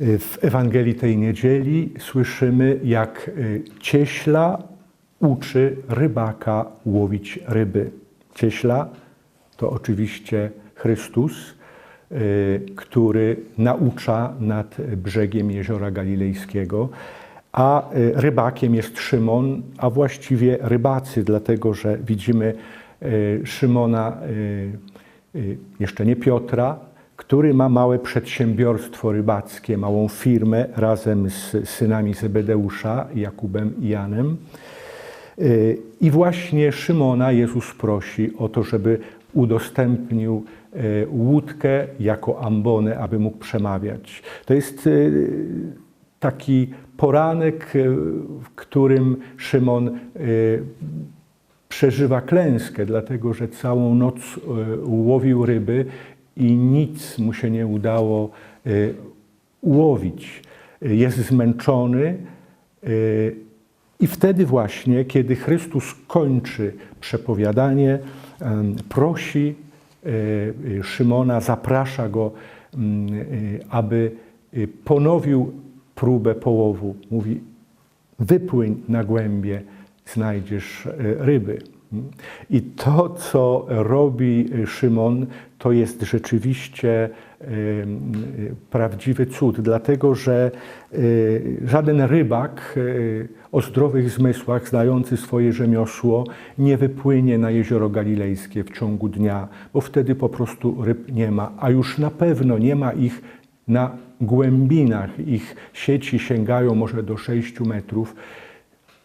W Ewangelii tej niedzieli słyszymy, jak y, cieśla uczy rybaka łowić ryby. Cieśla to oczywiście Chrystus, y, który naucza nad brzegiem jeziora galilejskiego, a y, rybakiem jest Szymon, a właściwie rybacy, dlatego że widzimy Szymona, jeszcze nie Piotra, który ma małe przedsiębiorstwo rybackie, małą firmę razem z synami Zebedeusza, Jakubem i Janem. I właśnie Szymona Jezus prosi o to, żeby udostępnił e, łódkę jako ambonę, aby mógł przemawiać. To jest e, taki poranek, w którym Szymon przeżywa klęskę, dlatego że całą noc łowił ryby i nic mu się nie udało ułowić. Jest zmęczony i wtedy właśnie, kiedy Chrystus kończy przepowiadanie, prosi e, Szymona, zaprasza go, mm, aby ponowił próbę połowu. Mówi, wypłyń na głębie, znajdziesz ryby. I to, co robi Szymon, to jest rzeczywiście prawdziwy cud, dlatego że żaden rybak o zdrowych zmysłach, znający swoje rzemiosło, nie wypłynie na jezioro galilejskie w ciągu dnia, bo wtedy po prostu ryb nie ma, a już na pewno nie ma ich na głębinach. Ich sieci sięgają może do 6 metrów.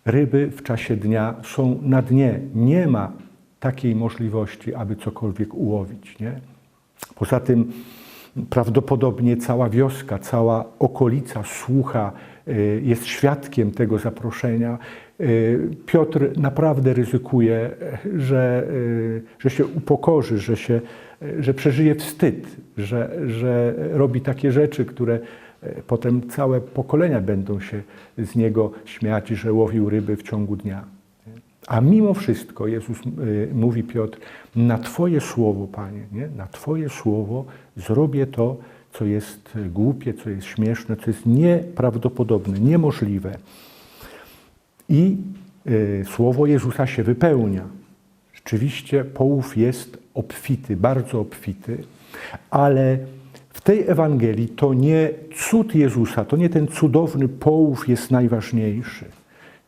Ryby w czasie dnia są na dnie. Nie ma takiej możliwości, aby cokolwiek ułowić. Nie? Poza tym prawdopodobnie cała wioska, cała okolica słucha Y, jest świadkiem tego zaproszenia. Y, Piotr naprawdę ryzykuje, że, y, że się upokorzy, że, się, że przeżyje wstyd, że, że robi takie rzeczy, które potem całe pokolenia będą się z niego śmiać, że łowił ryby w ciągu dnia. A mimo wszystko Jezus mówi Piotr, na Twoje słowo, Panie, nie? na Twoje słowo zrobię to, co jest głupie, co jest śmieszne, co jest nieprawdopodobne, niemożliwe. I y, słowo Jezusa się wypełnia. Rzeczywiście połów jest obfity, bardzo obfity, ale tej Ewangelii to nie cud Jezusa, to nie ten cudowny połów jest najważniejszy.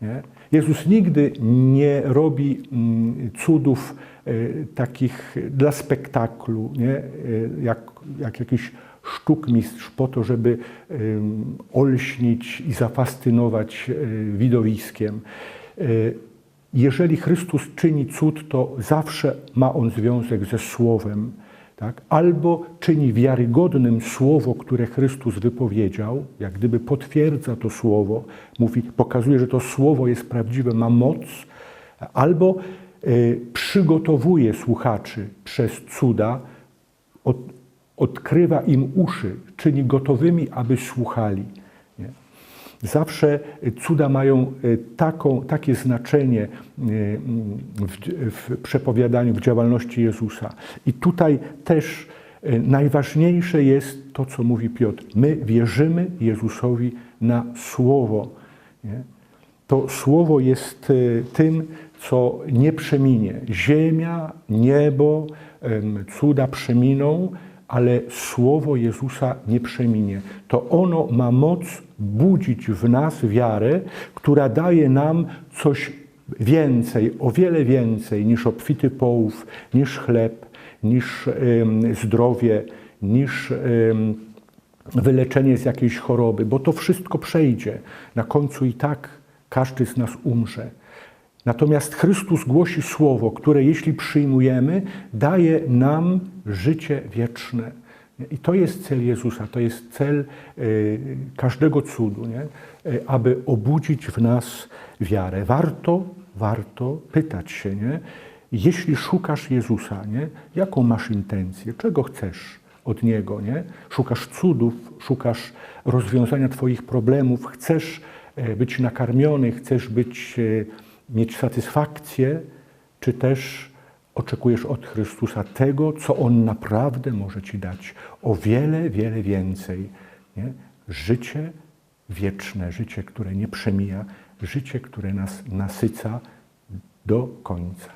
Nie? Jezus nigdy nie robi mm, cudów y, takich dla spektaklu, nie? Y, jak, jak jakiś sztukmistrz po to, żeby olśnić i zafascynować e, widowiskiem. E, jeżeli Chrystus czyni cud, to zawsze ma on związek ze Słowem. Tak? Albo czyni wiarygodnym słowo, które Chrystus wypowiedział, jak gdyby potwierdza to słowo, mówi, pokazuje, że to słowo jest prawdziwe, ma moc, albo y, przygotowuje słuchaczy przez cuda, od, odkrywa im uszy, czyni gotowymi, aby słuchali. Zawsze cuda mają e, taką, takie znaczenie e, w, w przepowiadaniu, w działalności Jezusa. I tutaj też e, najważniejsze jest to, co mówi Piotr. My wierzymy Jezusowi na Słowo. Nie? To Słowo jest tym, co nie przeminie. Ziemia, niebo, cuda przeminą, ale słowo Jezusa nie przeminie. To ono ma moc budzić w nas wiarę, która daje nam coś więcej, o wiele więcej niż obfity połów, niż chleb, niż zdrowie, niż wyleczenie z jakiejś choroby, bo to wszystko przejdzie. Na końcu i tak każdy z nas umrze. Natomiast Chrystus głosi słowo, które jeśli przyjmujemy, daje nam życie wieczne. I to jest cel Jezusa, to jest cel y, każdego cudu, nie? Y, aby obudzić w nas wiarę. Warto, warto pytać się, nie? jeśli szukasz Jezusa, nie? jaką masz intencję, czego chcesz od Niego, nie? szukasz cudów, szukasz rozwiązania Twoich problemów, chcesz e, być nakarmiony, chcesz być mieć satysfakcję, czy też oczekujesz od Chrystusa tego, co On naprawdę może Ci dać, o wiele, wiele więcej. Nie? życie wieczne, życie, które nie przemija, życie, które nas nasyca do końca.